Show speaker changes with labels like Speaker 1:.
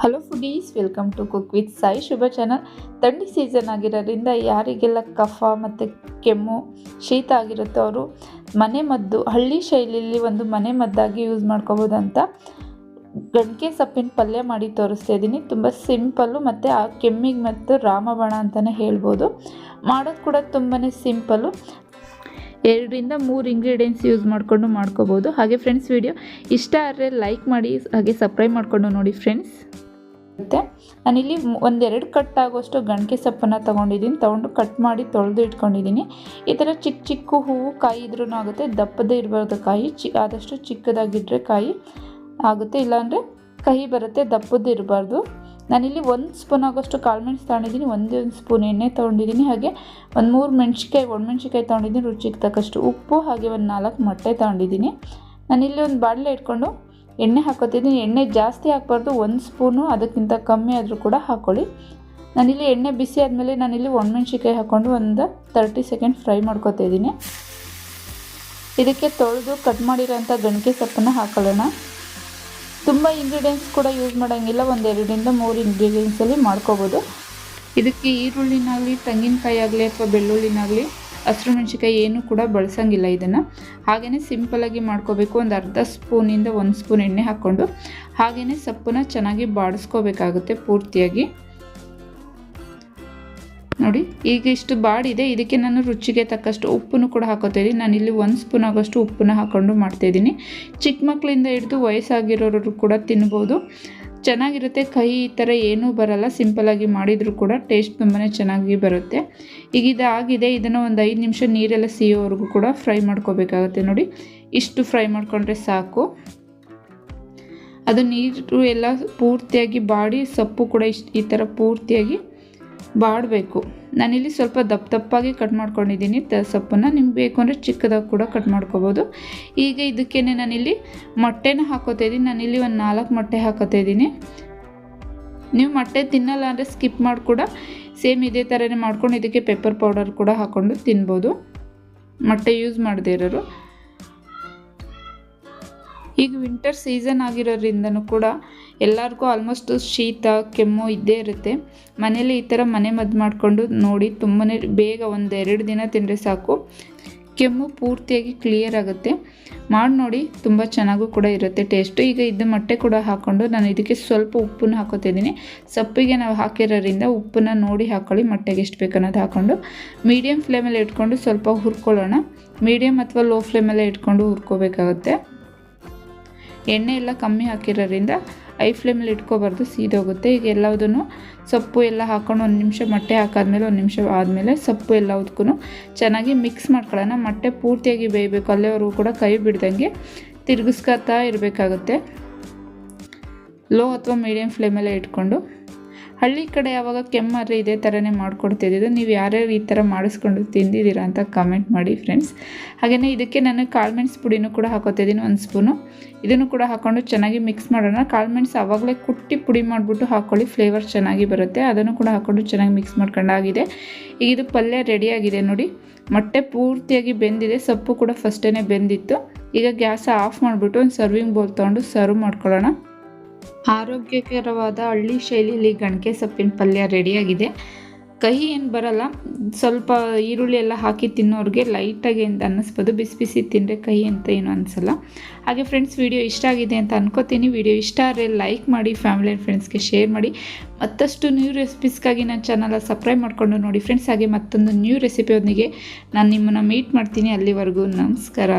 Speaker 1: Hello foodies welcome to cook with Sai Shubha channel ಥಂಡಿ season ಆಗಿರೋದ್ರಿಂದ ಯಾರಿಗೆಲ್ಲ ಕಫ ಮತ್ತು ಕೆಮ್ಮು, ಶೀತ ಆಗಿರುತ್ತೋ ಅವರು ಮನೆ ಮದ್ದು, ಹಳ್ಳಿ ಶೈಲಿಯಲ್ಲಿ ಒಂದು ಮನೆ ಮದ್ದಾಗಿ ಯೂಸ್ ಮಾಡ್ಕೋಬೋದು ಅಂತ ಗಣಕೆ ಸೊಪ್ಪಿನ ಪಲ್ಯ ಮಾಡಿ ತೋರಿಸ್ತಾ ಇದ್ದೀನಿ. ತುಂಬ ಸಿಂಪಲ್ಲು ಮತ್ತು ಆ ಕೆಮ್ಮಿಗೆ ಮತ್ತು ರಾಮಬಾಣ ಅಂತಲೇ ಹೇಳ್ಬೋದು. ಮಾಡೋದು ಕೂಡ ತುಂಬಾ ಸಿಂಪಲ್ಲು ಎರಡರಿಂದ ಮೂರು ಇಂಗ್ರೀಡಿಯೆಂಟ್ಸ್ ಯೂಸ್ ಮಾಡಿಕೊಂಡು ಮಾಡ್ಕೋಬೋದು. ಹಾಗೆ ಫ್ರೆಂಡ್ಸ್ ವಿಡಿಯೋ ಇಷ್ಟ ಆದರೆ ಲೈಕ್ ಮಾಡಿ, ಹಾಗೆ ಸಬ್ಸ್ಕ್ರೈಬ್ ಮಾಡಿಕೊಂಡು ನೋಡಿ ಫ್ರೆಂಡ್ಸ್ ಮತ್ತು ನಾನಿಲ್ಲಿ ಒಂದೆರಡು ಕಟ್ ಆಗೋಷ್ಟು ಗಣಕೆ ಸೊಪ್ಪನ್ನು ತೊಗೊಂಡಿದ್ದೀನಿ. ತೊಗೊಂಡು ಕಟ್ ಮಾಡಿ ತೊಳೆದು ಇಟ್ಕೊಂಡಿದ್ದೀನಿ. ಈ ಥರ ಚಿಕ್ಕ ಚಿಕ್ಕ ಹೂವು ಕಾಯಿ ಇದ್ರೂ ಆಗುತ್ತೆ. ದಪ್ಪದೇ ಇರಬಾರ್ದು ಕಾಯಿ. ಚಿ ಆದಷ್ಟು ಚಿಕ್ಕದಾಗಿದ್ದರೆ ಕಾಯಿ ಆಗುತ್ತೆ. ಇಲ್ಲಾಂದರೆ ಕಹಿ ಬರುತ್ತೆ ದಪ್ಪದ್ದು ಇರಬಾರ್ದು. ನಾನಿಲ್ಲಿ ಒಂದು ಸ್ಪೂನ್ ಆಗೋಷ್ಟು ಕಾಳು ಮೆಣಸು ತೊಗೊಂಡಿದ್ದೀನಿ, ಒಂದೇ ಒಂದು ಸ್ಪೂನ್ ಎಣ್ಣೆ ತೊಗೊಂಡಿದ್ದೀನಿ, ಹಾಗೆ ಒಂದು ಮೂರು ಮೆಣಸಿಕಾಯಿ ಒಣಮೆಣ್ಸಿಕಾಯಿ ತೊಗೊಂಡಿದ್ದೀನಿ, ರುಚಿಗೆ ತಕ್ಕಷ್ಟು ಉಪ್ಪು, ಹಾಗೆ ಒಂದು ನಾಲ್ಕು ಮೊಟ್ಟೆ ತೊಗೊಂಡಿದ್ದೀನಿ. ನಾನಿಲ್ಲಿ ಒಂದು ಬಾಣಲೆ ಇಟ್ಕೊಂಡು ಎಣ್ಣೆ ಹಾಕೋತಿದ್ದೀನಿ. ಎಣ್ಣೆ ಜಾಸ್ತಿ ಹಾಕ್ಬಾರ್ದು, ಒಂದು ಸ್ಪೂನು, ಅದಕ್ಕಿಂತ ಕಮ್ಮಿ ಆದರೂ ಕೂಡ ಹಾಕ್ಕೊಳ್ಳಿ ನಾನಿಲ್ಲಿ ಎಣ್ಣೆ ಬಿಸಿ ಆದಮೇಲೆ ನಾನಿಲ್ಲಿ ಒಣಮೆಣ್ಸಿಕಾಯಿ ಹಾಕ್ಕೊಂಡು ಒಂದು ತರ್ಟಿ ಸೆಕೆಂಡ್ ಫ್ರೈ ಮಾಡ್ಕೋತಿದ್ದೀನಿ. ಇದಕ್ಕೆ ತೊಳೆದು ಕಟ್ ಮಾಡಿರೋಂಥ ಗಣಿಕೆ ಸೊಪ್ಪನ್ನು ಹಾಕೊಳ್ಳೋಣ. ತುಂಬ ಇಂಗ್ರೀಡಿಯೆಂಟ್ಸ್ ಕೂಡ ಯೂಸ್ ಮಾಡೋಂಗಿಲ್ಲ. ಒಂದು ಎರಡರಿಂದ ಮೂರು ಇಂಗ್ರೀಡಿಯೆಂಟ್ಸಲ್ಲಿ ಮಾಡ್ಕೋಬೋದು. ಇದಕ್ಕೆ ಈರುಳ್ಳಿನಾಗಲಿ ತೆಂಗಿನಕಾಯಿ ಆಗಲಿ ಅಥವಾ ಬೆಳ್ಳುಳ್ಳಿನಾಗಲಿ, ಹಸಿರು ಮೆಣಸಿಕಾಯಿ ಏನೂ ಕೂಡ ಬಳಸೋಂಗಿಲ್ಲ ಇದನ್ನು. ಹಾಗೆಯೇ ಸಿಂಪಲಾಗಿ ಮಾಡ್ಕೋಬೇಕು. ಒಂದು ಅರ್ಧ ಸ್ಪೂನಿಂದ ಒಂದು ಸ್ಪೂನ್ ಎಣ್ಣೆ ಹಾಕ್ಕೊಂಡು ಹಾಗೆಯೇ ಸೊಪ್ಪನ್ನ ಚೆನ್ನಾಗಿ ಬಾಡಿಸ್ಕೋಬೇಕಾಗುತ್ತೆ ಪೂರ್ತಿಯಾಗಿ. ನೋಡಿ, ಈಗ ಇಷ್ಟು ಬಾಡಿದೆ ಇದಕ್ಕೆ ನಾನು ರುಚಿಗೆ ತಕ್ಕಷ್ಟು ಉಪ್ಪನ್ನು ಕೂಡ ಹಾಕೋತಾ ಇದ್ದೀನಿ. ಇಲ್ಲಿ ಒಂದು ಸ್ಪೂನ್ ಆಗೋಷ್ಟು ಉಪ್ಪನ್ನು ಹಾಕ್ಕೊಂಡು ಮಾಡ್ತಾಯಿದ್ದೀನಿ ಚಿಕ್ಕ ಮಕ್ಕಳಿಂದ ಹಿಡಿದು ವಯಸ್ಸಾಗಿರೋರು ಕೂಡ ತಿನ್ಬೋದು. ಚೆನ್ನಾಗಿರುತ್ತೆ ಕೈ ಈ ಥರ ಏನೂ ಬರಲ್ಲ ಸಿಂಪಲಾಗಿ ಮಾಡಿದರೂ ಕೂಡ ಟೇಸ್ಟ್ ತುಂಬಾ ಚೆನ್ನಾಗಿ ಬರುತ್ತೆ. ಈಗ ಇದಾಗಿದೆ ಇದನ್ನು ಒಂದು ಐದು ನಿಮಿಷ ನೀರೆಲ್ಲ ಸಿಯೋವರೆಗೂ ಕೂಡ ಫ್ರೈ ಮಾಡ್ಕೋಬೇಕಾಗುತ್ತೆ ನೋಡಿ. ಇಷ್ಟು ಫ್ರೈ ಮಾಡಿಕೊಂಡ್ರೆ ಸಾಕು. ಅದು ನೀರು ಎಲ್ಲ ಪೂರ್ತಿಯಾಗಿ, ಬಾಡಿ ಸೊಪ್ಪು ಕೂಡ ಇಷ್ಟು ಈ ಥರ ಪೂರ್ತಿಯಾಗಿ ಬಾಡಬೇಕು. ನಾನಿಲ್ಲಿ ಸ್ವಲ್ಪ ದಪ್ಪ ದಪ್ಪಾಗಿ ಕಟ್ ಮಾಡ್ಕೊಂಡಿದ್ದೀನಿ. ಸೊಪ್ಪನ್ನು ನಿಮ್ಗೆ ಬೇಕು ಅಂದರೆ ಚಿಕ್ಕದಾಗಿ ಕೂಡ ಕಟ್ ಮಾಡ್ಕೋಬೋದು. ಈಗ ಇದಕ್ಕೇ ನಾನಿಲ್ಲಿ ಮೊಟ್ಟೆನ ಹಾಕೋತಾ ಇದ್ದೀನಿ. ನಾನಿಲ್ಲಿ ಒಂದು ನಾಲ್ಕು ಮೊಟ್ಟೆ ಹಾಕೋತಾ ಇದ್ದೀನಿ. ನೀವು ಮೊಟ್ಟೆ ತಿನ್ನಲ್ಲ ಅಂದರೆ ಸ್ಕಿಪ್ ಮಾಡಿ ಕೂಡ. ಸೇಮ್ ಇದೇ ಥರನೇ ಮಾಡ್ಕೊಂಡು ಇದಕ್ಕೆ ಪೆಪ್ಪರ್ ಪೌಡರ್ ಕೂಡ ಹಾಕ್ಕೊಂಡು ತಿನ್ಬೋದು. ಮೊಟ್ಟೆ ಯೂಸ್ ಮಾಡದೇ ಇರೋರು. ಈಗ ವಿಂಟರ್ ಸೀಸನ್ ಆಗಿರೋದ್ರಿಂದನೂ ಕೂಡ ಎಲ್ಲರಿಗೂ ಆಲ್ಮೋಸ್ಟ್ ಶೀತ, ಕೆಮ್ಮು ಇದ್ದೇ ಇರುತ್ತೆ. ಮನೇಲಿ ಈ ಥರ ಮನೆ ಮದ್ದು ಮಾಡಿಕೊಂಡು ನೋಡಿ ತುಂಬಾ ಬೇಗ ಒಂದು ಎರಡು ದಿನ ತಿಂದರೆ ಸಾಕು. ಕೆಮ್ಮು ಪೂರ್ತಿಯಾಗಿ ಕ್ಲಿಯರ್ ಆಗುತ್ತೆ. ಮಾಡಿ ನೋಡಿ, ತುಂಬ ಚೆನ್ನಾಗೂ ಕೂಡ ಇರುತ್ತೆ ಟೇಸ್ಟು ಈಗ ಇದು ಮೊಟ್ಟೆ ಕೂಡ ಹಾಕ್ಕೊಂಡು ನಾನು ಇದಕ್ಕೆ ಸ್ವಲ್ಪ ಉಪ್ಪನ್ನು ಹಾಕೋತಿದ್ದೀನಿ ಸೊಪ್ಪಿಗೆ ನಾವು ಹಾಕಿರೋದ್ರಿಂದ ಉಪ್ಪನ್ನು ನೋಡಿ ಹಾಕ್ಕೊಳ್ಳಿ ಮೊಟ್ಟೆಗೆ ಎಷ್ಟು ಬೇಕನ್ನೋದು ಹಾಕ್ಕೊಂಡು ಮೀಡಿಯಮ್ ಫ್ಲೇಮಲ್ಲಿ ಇಟ್ಕೊಂಡು ಸ್ವಲ್ಪ ಹುರ್ಕೊಳ್ಳೋಣ. ಮೀಡಿಯಮ್ ಅಥವಾ ಲೋ ಫ್ಲೇಮಲ್ಲೇ ಇಟ್ಕೊಂಡು ಹುರ್ಕೋಬೇಕಾಗುತ್ತೆ. ಎಣ್ಣೆ ಎಲ್ಲ ಕಮ್ಮಿ ಹಾಕಿರೋದ್ರಿಂದ ಐ ಫ್ಲೇಮಲ್ಲಿ ಇಟ್ಕೋಬಾರ್ದು ಸೀದೋಗುತ್ತೆ ಈಗ ಎಲ್ಲದನ್ನು ಸೊಪ್ಪು ಎಲ್ಲ ಹಾಕೊಂಡು ಒಂದು ನಿಮಿಷ ಮೊಟ್ಟೆ ಹಾಕಾದ್ಮೇಲೆ, ಒಂದು ನಿಮಿಷ ಆದಮೇಲೆ ಸೊಪ್ಪು ಎಲ್ಲದಕ್ಕೂ ಚೆನ್ನಾಗಿ ಮಿಕ್ಸ್ ಮಾಡ್ಕೊಳ್ಳೋಣ. ಮೊಟ್ಟೆ ಪೂರ್ತಿಯಾಗಿ ಬೇಯಬೇಕು ಅಲ್ಲಿವರೆಗೂ ಕೂಡ ಕೈ ಬಿಡ್ದಂಗೆ ತಿರುಗಿಸ್ಕೊತಾ ಇರಬೇಕಾಗುತ್ತೆ. ಲೋ ಅಥವಾ ಮೀಡಿಯಮ್ ಫ್ಲೇಮಲ್ಲೇ ಇಟ್ಕೊಂಡು ಹಳ್ಳಿ ಕಡೆ ಯಾವಾಗ ಕೆಮ್ಮಾದ್ರೆ ಇದೇ ಥರನೇ ಮಾಡ್ಕೊಡ್ತಿದ್ದು. ನೀವು ಯಾರ್ಯಾರು ಈ ಥರ ಮಾಡಿಸ್ಕೊಂಡು ತಿಂದಿದ್ದೀರಾ ಅಂತ ಕಮೆಂಟ್ ಮಾಡಿ ಫ್ರೆಂಡ್ಸ್ ಹಾಗೆಯೇ ಇದಕ್ಕೆ ನಾನು ಕಾಳುಮೆಣ್ಸು ಪುಡಿನೂ ಕೂಡ ಹಾಕೋತಿದ್ದೀನಿ ಒಂದು ಸ್ಪೂನು ಇದನ್ನು ಕೂಡ ಹಾಕ್ಕೊಂಡು ಚೆನ್ನಾಗಿ ಮಿಕ್ಸ್ ಮಾಡೋಣ. ಕಾಳುಮೆಣ್ಸು ಆವಾಗಲೇ ಕುಟ್ಟಿ ಪುಡಿ ಮಾಡಿಬಿಟ್ಟು ಹಾಕ್ಕೊಳ್ಳಿ ಫ್ಲೇವರ್ ಚೆನ್ನಾಗಿ ಬರುತ್ತೆ. ಅದನ್ನು ಕೂಡ ಹಾಕ್ಕೊಂಡು ಚೆನ್ನಾಗಿ ಮಿಕ್ಸ್ ಮಾಡ್ಕೊಂಡಾಗಿದೆ. ಈಗ ಇದು ಪಲ್ಯ ರೆಡಿಯಾಗಿದೆ ನೋಡಿ. ಮೊಟ್ಟೆ ಪೂರ್ತಿಯಾಗಿ ಬೆಂದಿದೆ. ಸೊಪ್ಪು ಕೂಡ ಫಸ್ಟೇ ಬೆಂದಿತ್ತು. ಈಗ ಗ್ಯಾಸ್ ಆಫ್ ಮಾಡಿಬಿಟ್ಟು ಒಂದು ಸರ್ವಿಂಗ್ ಬೌಲ್ ತೊಗೊಂಡು ಸರ್ವ್ ಮಾಡ್ಕೊಳ್ಳೋಣ. ಆರೋಗ್ಯಕರವಾದ ಹಳ್ಳಿ ಶೈಲಿಯಲ್ಲಿ ಗಣಕೆ ಸೊಪ್ಪಿನ ಪಲ್ಯ ರೆಡಿಯಾಗಿದೆ. ಕಹಿ ಏನು ಬರಲ್ಲ. ಸ್ವಲ್ಪ ಈರುಳ್ಳಿ ಎಲ್ಲ ಹಾಕಿ ತಿನ್ನೋರಿಗೆ ಲೈಟಾಗಿ ಅಂತ ಅನ್ನಿಸ್ಬೋದು. ಬಿಸಿ ಬಿಸಿ ತಿಂದರೆ ಕಹಿ ಅಂತ ಏನು ಅನಿಸಲ್ಲ. ಹಾಗೆ ಫ್ರೆಂಡ್ಸ್ ವಿಡಿಯೋ ಇಷ್ಟ ಆಗಿದೆ ಅಂತ ಅನ್ಕೋತೀನಿ. ವಿಡಿಯೋ ಇಷ್ಟ ಆದರೆ ಲೈಕ್ ಮಾಡಿ ಫ್ಯಾಮಿಲಿ ಆ್ಯಂಡ್ ಫ್ರೆಂಡ್ಸ್ಗೆ ಶೇರ್ ಮಾಡಿ. ಮತ್ತಷ್ಟು ನ್ಯೂ ರೆಸಿಪೀಸ್ಗಾಗಿ ನನ್ನ ಚಾನಲ್ ಸಬ್ಸ್ಕ್ರೈಬ್ ಮಾಡಿಕೊಂಡು ನೋಡಿ ಫ್ರೆಂಡ್ಸ್ ಹಾಗೆ ಮತ್ತೊಂದು ನ್ಯೂ ರೆಸಿಪಿಯೊಂದಿಗೆ ನಾನು ನಿಮ್ಮನ್ನು ಮೀಟ್ ಮಾಡ್ತೀನಿ. ಅಲ್ಲಿವರೆಗೂ ನಮಸ್ಕಾರ.